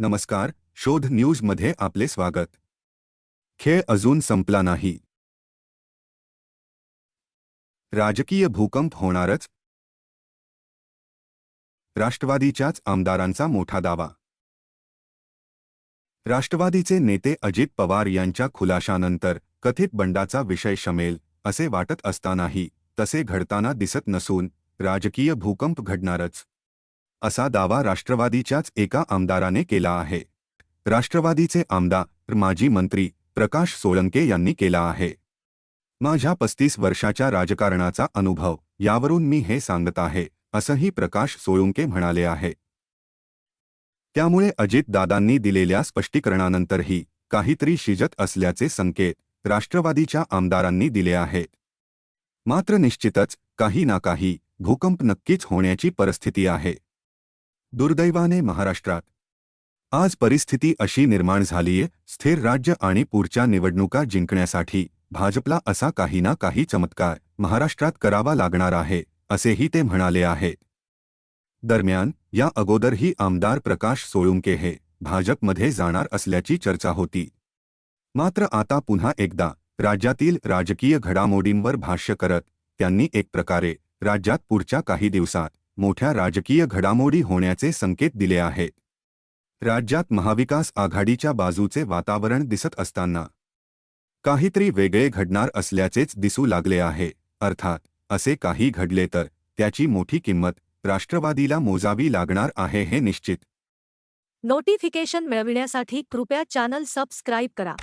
नमस्कार शोध न्यूजमध्ये आपले स्वागत. खेळ अजून संपला नाही. राजकीय भूकंप होणारच. राष्ट्रवादीच्याच आमदारांचा मोठा दावा. राष्ट्रवादीचे नेते अजित पवार यांच्या खुलाशानंतर कथित बंडाचा विषय शमेल असे वाटत असतानाही तसे घडताना दिसत नसून राजकीय भूकंप घडणारच. असा दावा राष्ट्रवादीच्याच एका आमदाराने केला आहे. राष्ट्रवादीचे आमदार माजी मंत्री प्रकाश सोळंके यांनी केला आहे. माझ्या पस्तीस वर्षाच्या राजकारणाचा अनुभव यावरून मी हे सांगत आहे असंही प्रकाश सोळुंके म्हणाले आहे. त्यामुळे अजितदादांनी दिलेल्या स्पष्टीकरणानंतरही काहीतरी शिजत असल्याचे संकेत राष्ट्रवादीच्या आमदारांनी दिले आहेत मात्र निश्चितच काही ना काही भूकंप नक्कीच होण्याची परिस्थिती आहे. दुर्दैवाने महाराष्ट्रात. आज परिस्थिती अशी निर्माण झालीये, स्थिर राज्य आणि पुढच्या निवडणुका जिंकण्यासाठी भाजपला असा काही ना काही चमत्कार महाराष्ट्रात करावा लागणार आहे, असेही ते म्हणाले आहेत दरम्यान, या अगोदरही आमदार प्रकाश सोळुंके हे भाजपमध्ये जाणार असल्याची चर्चा होती. मात्र आता पुन्हा एकदा राज्यातील राजकीय घडामोडींवर भाष्य करत त्यांनी एक प्रकारे राज्यात पुढच्या काही दिवसात मोठ्या राजकीय घडामोडी होण्याचे संकेत दिले आहेत राज्यात महाविकास आघाडीच्या बाजूचे वातावरण दिसत असताना काहीतरी वेगळे घडणार असल्याचेच दिसू लागले आहे. अर्थात असे काही घडले तर त्याची मोठी किंमत राष्ट्रवादीला मोजावी लागणार आहे हे निश्चित. नोटिफिकेशन मिळविण्यासाठी कृपया चॅनल सबस्क्राईब करा.